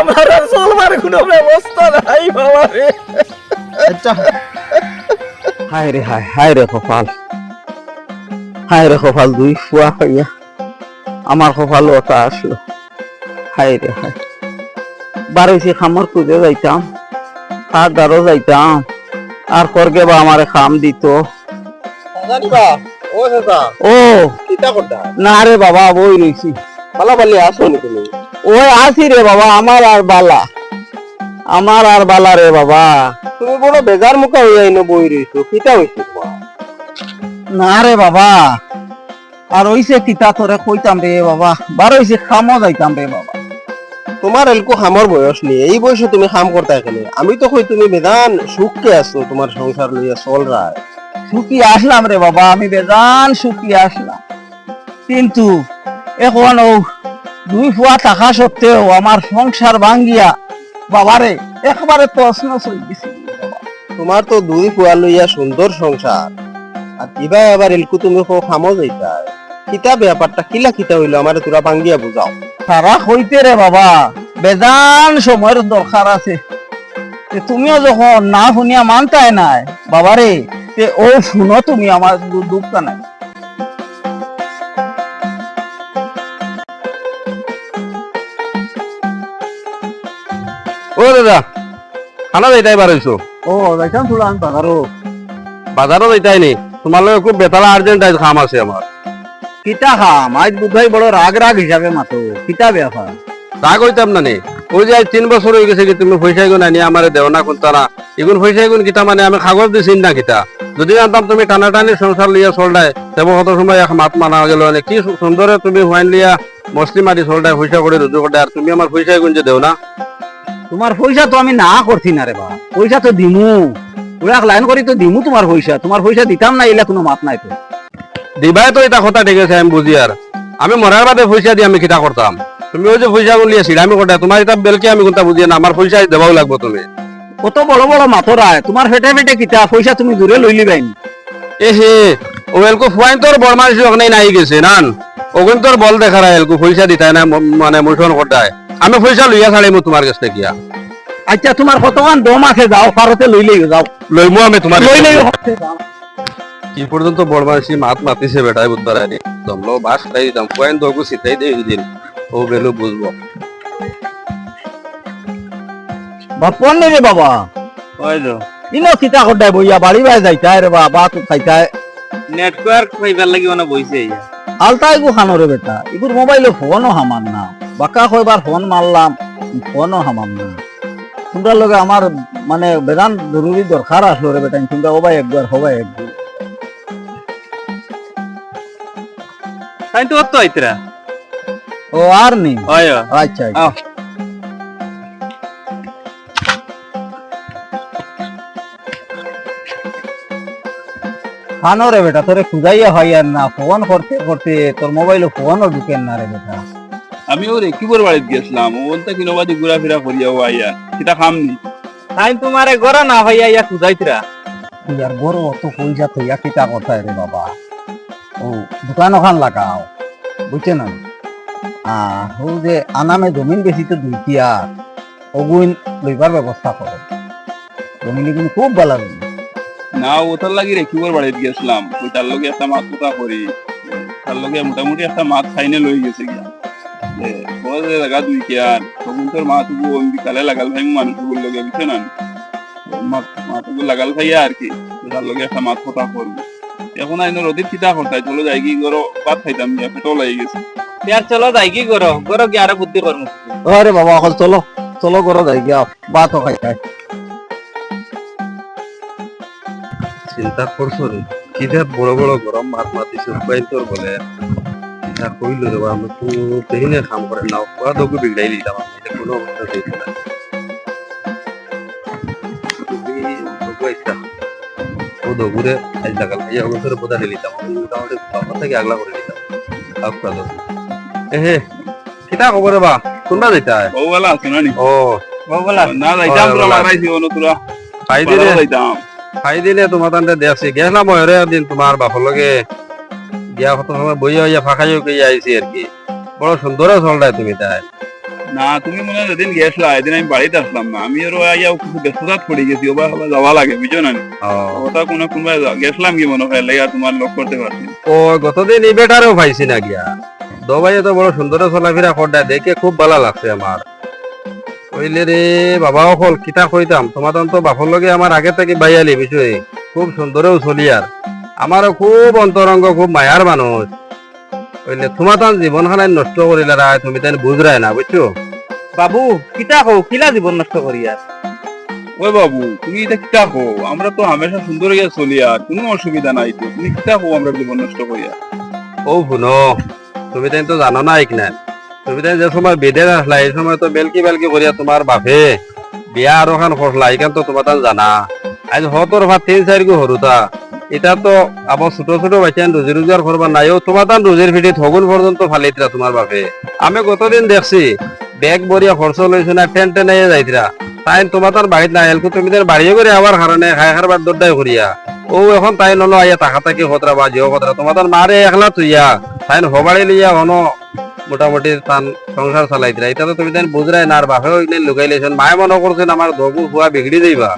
আমার আর চলবার কোনো ব্যবস্থা নাই বাবা রে। আচ্ছা। হায় রে হায় হায় রে কপাল হায় রে কপাল দুই ফুয়া খাইয়া আমার কপাল ওটা আসলো। হায় রে হায়। বারোইছে খামর খুঁজে যাইতাম আর দ্বারও যাইতাম আর করগে বা আমারে খাম দিত। ও না রে বাবা বই রইছি পালা পালি আসো তুমি। ওই আসি রে বাবা আমার আর বালা। আমার আর বালা রে বাবা। তুমি বড় বেজার মুখা হয়ে আইনো বই রইছো কিতা হইছে না রে বাবা আর ওইসে কিতা তোরে কইতাম রে বাবা বার হইছে খামো যাইতাম রে বাবা। তোমার এলকো খামর বয়স নেই এই বয়সে তুমি খাম করতা এখানে আমি তো কই তুমি বেদান সুখকে আছো তোমার সংসার লইয়া চল রায় সুখী আসলাম রে বাবা আমি বেজান সুখী আসলাম। কিন্তু এখন ও দুই ফুয়া টাকা সত্ত্বেও আমার সংসার ভাঙ্গিয়া বাবারে একবারে প্রশ্ন চলে তোমার তো দুই ফুয়া লইয়া সুন্দর সংসার আর কিবা আবার এলকু তুমি কো খামো যাইতা কিতা ব্যাপারটা কিলা কিতা হইল আমারে তোরা ভাঙ্গিয়া বুঝাও। তারা হইতে রে বাবা বেজান সময়ের দরকার আছে। তুমিও যখন না শুনিয়া মানতাই নাই বাবারে ও শুনো তুমি আমার দুঃখ নাই দাদা? খানা যাইতাই পারছ ও যাইতাম তুলা আমি বাগারো বাজারও যাইতাই নি। তোমার লগে খুব বেতালা আর্জেন্ট আজ খাম আছে আমার। কিতা খাম? আজ বুধাই বড় রাগ রাগ হিসাবে মাতো। কিতা ব্যাপার তা কইতাম না নে। ওই যে তিন বছর হয়ে গেছে কি তুমি পয়সা গুণ আনি আমার দেও না এগুন পয়সা গুণ কিতা মানে আমি কাগজ দিছি না কিতা। যদি জানতাম তুমি টানা টানি সংসার লিয়া চলদাই তেমন কত সময় এক মাত মানা গেল কি সুন্দরে তুমি হুয়াইন লিয়া মছলি মারি চলদাই পয়সা করে রুজু করদাই আর তুমি আমার পয়সা গুণ যে দেও না? তোমার পয়সা তো আমি না করছি না রে বা পয়সা তো দিমু। ওরা লাইন করি তো দিমু তোমার পয়সা। তোমার পয়সা দিতাম না এলা কোনো মাত নাই তো। দিবাই তো এটা কথা ঠিক আছে আমি বুঝি আর। আমি মরার বাদে পয়সা দিয়ে আমি কিতা করতাম। তুমি ওই যে পয়সা গুণ লিয়া সিরামি করতে তোমার এটা বেলকে আমি কোনটা বুঝি না আমার পয়সা দেওয়াও লাগবে তুমি। কত বড় বড় মাথরায় তোমার ফেটে ফেটে কিতা পয়সা তুমি দূরে লইলি বাইন। এ হে ও এলকো ফুয়াইন তোর বড় মানুষ ওখানে নাই গেছে নান? ওখানে তোর বল দেখা রায় এলকো পয়সা দিতাই না মানে মোশন করতাই আমি পয়সা লইয়া ছাড়িমু তোমার কাছ থেকে। গিয়া আচ্ছা তোমার কতক্ষণ দম আছে যাও পারতে লইলেই যাও। লইমু আমি তোমার কাছ লইলেই থেকে। কি পর্যন্ত বড় মাত মাতিছে বেটাই বুধবার আনি দমলো বাস খাই দিতাম ফুয়াইন দোকু সিটাই দেই দিন ও বেলু বুঝব বাপন রে বাবা? তো ইনো কিতা করদাই বইয়া বাড়ি বাই যাইতাই রে বাবা তো খাইতাই। নেটওয়ার্ক পাইবার লাগি মানে বইছে আলতাই গো খানো রে বেটা এগুর মোবাইলে ফোনও হামান না। বাকা কয়বার ফোন মারলাম ফোনও হামান না। তোমরা লগে আমার মানে বেদান জরুরি দরকার আসলো রে বেটা তোমরা ওবাই একবার হবাই একবার। তাই তো তো আইতরা। ও আর নি আচ্ছা আচ্ছা। খানো রে বেটা তোরে খুঁজাইয়া হয় আর না ফোন করতে করতে তোর মোবাইলে ফোনও ঢুকেন না রে বেটা। আমি ওরে কিবোর বাড়িত গেছিলাম ওন তো কিনো বাদি ঘুরা ফিরা করিয়া ও আইয়া। কিটা খামনি। তাই তোমারে গড়া না ভাইয়া ইয়া খুদাইতরা তুই আর বড় অত পয়সা থইয়া কিতা কথায় রে বাবা। ও দোকান ওখান লাগাও বুঝছে না? আহ ও যে আনামে জমিন বেশি তো দুইটি আর ওগুন লইবার ব্যবস্থা করো। জমিন কিন্তু খুব ভালো। না ওটার লাগি রে কিবোর বাড়িত গেছিলাম ওই তার লগে একটা মাছ করি। তার লগে মোটামুটি একটা মাছ খাইনে লই গেছে গিয়া। Kwanza daga dukiya to guntar ma kala lagal hay man loge ma ma lagal hay ki da loge ta ma এখন আইন চলো করো যাই কি করো করো কি আরও বুদ্ধি চিন্তা করছ রে কি বড় বড় গরম মাছ মাতিছে উপায় তোর বলে আর কইল দেব আমরা তো তেহিনে কাম করে না ওরা দগু বিগড়াই দিতাম এটা কোনো অবস্থা দিত না। ও দগুরে আজ দেখাল এই অবসর বোধা নিয়ে নিতাম মোটামুটি বাবা থেকে আগলা করে নিতাম আপকা দগু এহে কিতা খবর বা? কোনটা যাইতা? বউবেলা শুনানি ও। বউবেলা না যাইতাম তোরা লাগাইছি অনুতুরা খাই দিলে যাইতাম। খাই দিলে তোমার দেশে গেলাম একদিন তোমার বাপর লগে। গিয়া কত সময় বইয়া হইয়া ফাঁকা আইছি আর কি। বড় সুন্দর চলটাই তুমি তাই। না তুমি মনে হয় যেদিন গেছলা এদিন আমি বাড়িতে আসলাম না। আমি আইয়া কিছু ব্যস্ততাত পড়ে গেছি আবার যাওয়া লাগে বুঝছ না ওটা কোনো কোনবা গেছলাম কি মনে হয় লেগে তোমার লক করতে পারছি ও গতদিন এই বেটারও পাইছি না গিয়া। দবাই তো বড় সুন্দর চলাফেরা করডা দেখে খুব ভালো লাগছে আমার। কইলে রে বাবাও হল কিতা কইতাম? তোমার তো বাপর লগে আমার আগে থেকে বাইয়ালি বুঝুই খুব সুন্দরেও চলি আর। আমারও খুব অন্তরঙ্গ খুব মায়ার মানুষ কইলে তোমার তান জীবন খানায় নষ্ট করিলে রায় তুমি তাই বুঝরাই না বুঝছ বাবু কিতা কও কিলা জীবন নষ্ট করি আর ওই বাবু তুমি এটা কিতা কো আমরা তো হামেশা সুন্দর গিয়ে চলি আর কোনো অসুবিধা নাই তো। তুমি কিতা কো আমরা জীবন নষ্ট করিয়া ও শুনো তুমি তাই তো জানো না না তুমি তাই যে সময় বেদে আসলা এই সময় তো বেলকি বেলকি করিয়া তোমার বাপে। বিয়া আর ওখান করলা এখান তো তোমার জানা। আজ হতর ভাত তিন চারি গো হরুতা এটা তো আবার ছোট ছোট বাচ্চান রুজি রোজগার করবার নাই ও তোমার তান রুজির ফিটি থগুন পর্যন্ত ফালিতরা তোমার বাপে আমি গতদিন দেখছি ব্যাগ বরিয়া খরচ লইছো না টেন টেন যাইতরা তাই তোমার তার বাড়িত না এলকু তুমি তার বাড়িয়ে করে আবার কারণে খাই খারবার দরদাই করিয়া ও এখন তাই নলো আইয়া টাকা তাকি খতরা বা জিও খতরা তোমার তার মারে একলা তুইয়া তাই হবাড়ি লিয়া হন, মোটামুটি তান সংসার চালাই দিলা। এটা তো তুমি তাই বুঝরাই না আর বাপে ওইখানে লুকাই লেছেন মায়ে মনে করছেন আমার দগু হুয়া বিগড়ি যাইবা।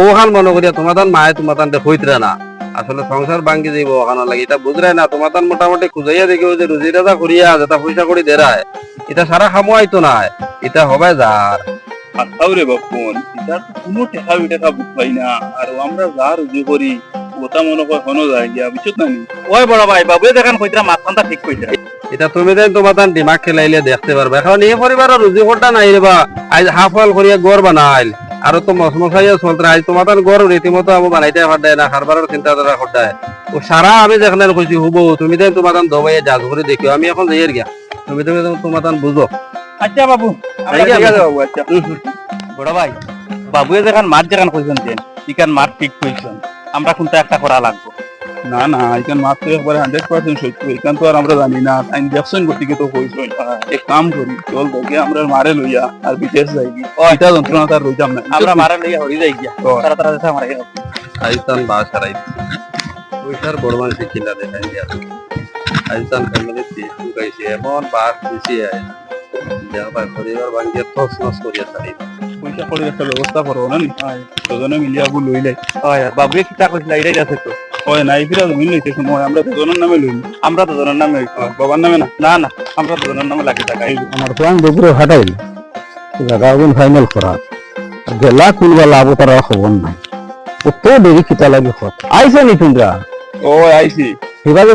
ওখান মনে করিয়া তোমার তান মায়ে তোমার তান হইতরা না। আসলে সংসার ভাঙ্গি যাইব ওখানে লাগে এটা বুঝরাই না তোমার তান মোটামুটি খুঁজাইয়া দেখিও যে রুজি রাজা করিয়া যেটা পয়সা করি দেরায়। এটা সারা খামোয়াইতো না এটা হবে যার আসাও রে বাপুন এটার তো কোনো টেকা বিটেকা বুঝবাই না আর আমরা যা রুজি করি ওটা মনে হয় হনো যায় গিয়া বুঝছ না? ওই বড় ভাই বাবুয়ে দেখান কইতরা মাথানটা ঠিক কইতরা এটা তুমি দেন তোমার দিমাগ খেলাইলে দেখতে পারবে এখন এই পরিবারের রুজি করটা নাই রে বা আজ হাফ হল করিয়া গড় বানাইল। আর তো মসমসাইয়া চলতে আজ গড় রীতিমতো আমি বানাইতে পারদায় না চিন্তাধারা ও সারা আমি যেখানে কইছি হুব তুমি দেন তোমার তান দবাইয়ে জাজ করে দেখিও। আমি এখন যাইয়ের গিয়া। তুমি তুমি তোমার তান বুঝো। আচ্ছা বাবু। বাবু আচ্ছা। বড় ভাই বাবুয়ে যেখান মাঠ যেখান কইছেন দেন ইখান মাঠ ঠিক কইছেন। আমরা কোনটা একটা করা লাগবো। না না এখান মাত্র একবারে হান্ড্রেড পার্সেন্ট সত্য। এখান তো আর আমরা জানি না তাই দেখছেন গতিকে তো কইছই এক কাম করি চল তোকে আমরা মারে লইয়া আর বিদেশ যাই এটা যন্ত্রণা তার রইতাম না। আমরা মারা লইয়া হরি যাই গিয়া। তারা তারা দেখা মারা গেল। আইতান বা সারাই পয়সার বড় মানুষ কিনা দেখাই দিয়া। আইতান ফ্যামিলি গাইছে এমন বার খুশি আয় যা ভাই পরিবার ভাঙ্গিয়া তস নস করিয়া সারি পয়সা করে একটা ব্যবস্থা করব না নি? দুজনে মিলিয়া আগু লই হয় বাবুয়ে কিতা কইছিল এটাই আছে তো। ওই আমরা দুজনের নামে লইনি আমরা দুজনের নামে বাবার নামে না। না না আমরা দুজনের নামে লাগি টাকা আমার প্ল্যান দুপুরে হাঁটাইল জায়গা ফাইনাল করা। গেলা খুলবা লাভ খবর নাই। কত দেরি কিতা লাগে খত আইছো নি তোমরা? ও আইছি।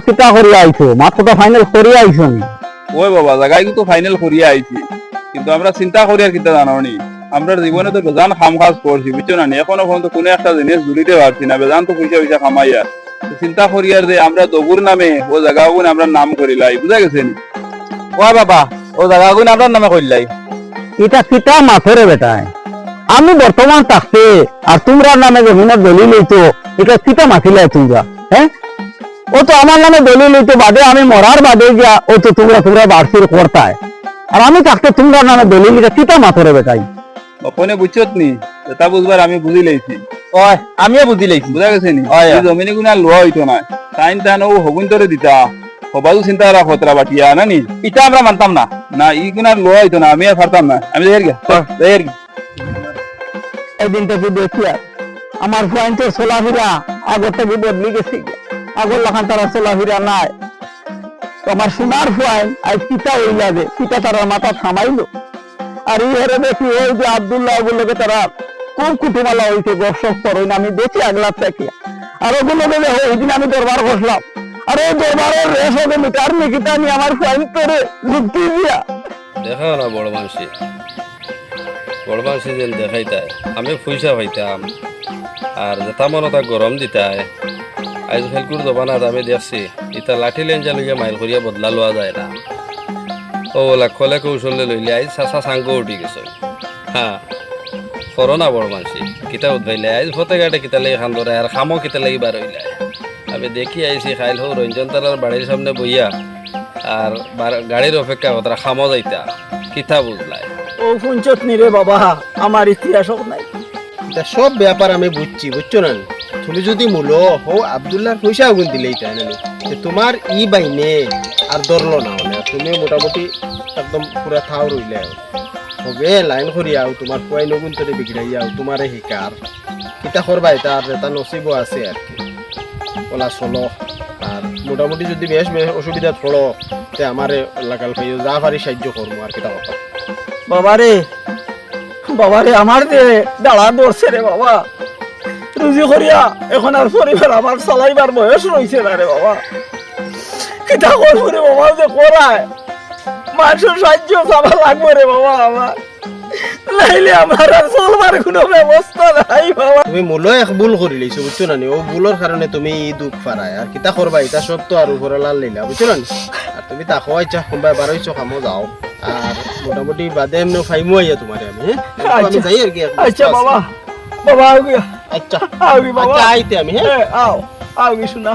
কিতা করি আইছো? মাত্রটা ফাইনাল করে আইছো নি? ওই বাবা জায়গায় তো ফাইনাল করিয়া আইছি। কিন্তু আমরা চিন্তা করি আর কিতা জানো নি? আমরা জীবনে তো বেজান খাম কাজ করছি বুঝছ না? এখনও পর্যন্ত কোনো একটা জিনিস জুড়িতে পারছি না। বেজান তো পয়সা পয়সা কামাই আর তো চিন্তা করি আর যে আমরা দগুর নামে ও জায়গা আমরা নাম করিলাই বুঝা গেছে ও বাবা ও জায়গা গুণ আপনার নামে কইলাই এটা কিতা মাথরে বেটায় আমি বর্তমান থাকতে আর তোমরা নামে যে জমিনের দলিল লইতো এটা কিতা মাথিলে তোমরা হ্যাঁ ও তো আমার নামে দলিল লইতো বাদে আমি মরার বাদে গিয়া ও তো তোমরা তোমরা বাড়ছির করতায় আর আমি থাকতে তোমরা নামে দলিল এটা কিতা মাথরে বেটাই। অপনে বুঝছত নি তা বুঝবার আমি বুঝি লাইছি ওই আমিও বুঝি লাইছি বুঝা গেছে নি? জমিনে গুনা লোয়া হইতো না তান ও হগুন তোরে দিতা। হবাজু চিন্তা খতরা বাটিয়া না নি? এটা আমরা মানতাম না। না ই গুনা লোয়া হইতো না আমি আর পারতাম না আমি একদিন থেকে দেখি আর আমার পয়েন্টের চলাফেরা আগর থেকে বদলি গেছে আগর লাখান তারা নাই। আমার সোনার পয়েন্ট আজ পিতা হইলা যে পিতা তারা মাথা থামাইলো আর এই হেরে দেখি ওই যে আবদুল্লাহ ওগুলোকে তারা খুব কুটুমালা হইছে গসব করইন আমি দেখি আগলা থেকে। আর ওগুলো বলে ওই দিন আমি দরবার বসলাম। আর ওই দরবারের রেস হবে মিটার নিকিতা নিয়ে আমার পয়েন্ট করে যুক্তি দিয়া দেখা না, বড় মানুষই বড় মানুষ যেন দেখাইতায় আমি পয়সা পাইতাম, আর যেটা মনে তা গরম দিতায় আজ ফেলকুর জবানাত আমি দেখছি ইটা লাঠি লেঞ্জা লইয়া মাইল করিয়া বদলা লোৱা যায় না। ও ওলা কলে কৌশলে লইলে আইজ চাচা চাঙ্গ উঠি গেছে। হা। করোনা বড় মানসি কিতা উদ্ভাইলে? আইজ ফতে গাটে কিতা লাগি খান ধরে আর খামো কিতা লাগি বার হইলে। আমি দেখি আইছি খাইল হো রঞ্জন তারার বাড়ির সামনে বইয়া আর গাড়ির অপেক্ষা কতরা খামো যাইতা। কিতা বুঝলাই ও পঞ্চত নিরে বাবা আমার ইতিহাস নাই। এটা সব ব্যাপার আমি বুঝছি বুঝছ না? তুমি যদি মূলো হো আবদুল্লাহর পয়সা আগুন দিলেই তাই না তে তোমার ই বাইনে আর ধরলো না হলে। তুমি মোটামুটি একদম পুরা থাও রইলে হবে, লাইন করি আও তোমার কুয়াই নগুন তোরে বিগড়াই আও তোমারে শিকার কিতা এটা আর এটা নসিবও আছে আর কি। ওলা চলো আর মোটামুটি যদি বেশ অসুবিধা পড়ো তে আমারে লাগাল খাইও যা পারি সাহায্য করব আর কিতা কথা বাবারে বাবারে আমার যে দাঁড়া ধরছে রে বাবা। রুজি করিয়া, এখন আর পরিবার আমার চালাইবার বয়স রয়েছে না রে বাবা। কিতা করব রে বাবা যে করায় মানুষের সাহায্য চাবা লাগবে রে বাবা আমার নাইলে আমার আর চলবার কোনো ব্যবস্থা নাই বাবা। তুমি মূল এক ভুল করে লইছো বুঝছ না? ও ভুলের কারণে তুমি দুঃখ পারায় আর কিতা করবা এটা সব তো আর উপরে লাল লইলা বুঝছ না আর তুমি তাকো আইছা কোনবা বারোইছো কামো যাও। আর মোটামুটি বাদে এমনি ফাইমু আইয়া তোমারে আমি আমি যাই আর কি আচ্ছা বাবা। বাবা আচ্ছা। আচ্ছা আইতে আমি হ্যাঁ আও আউগি শোনা?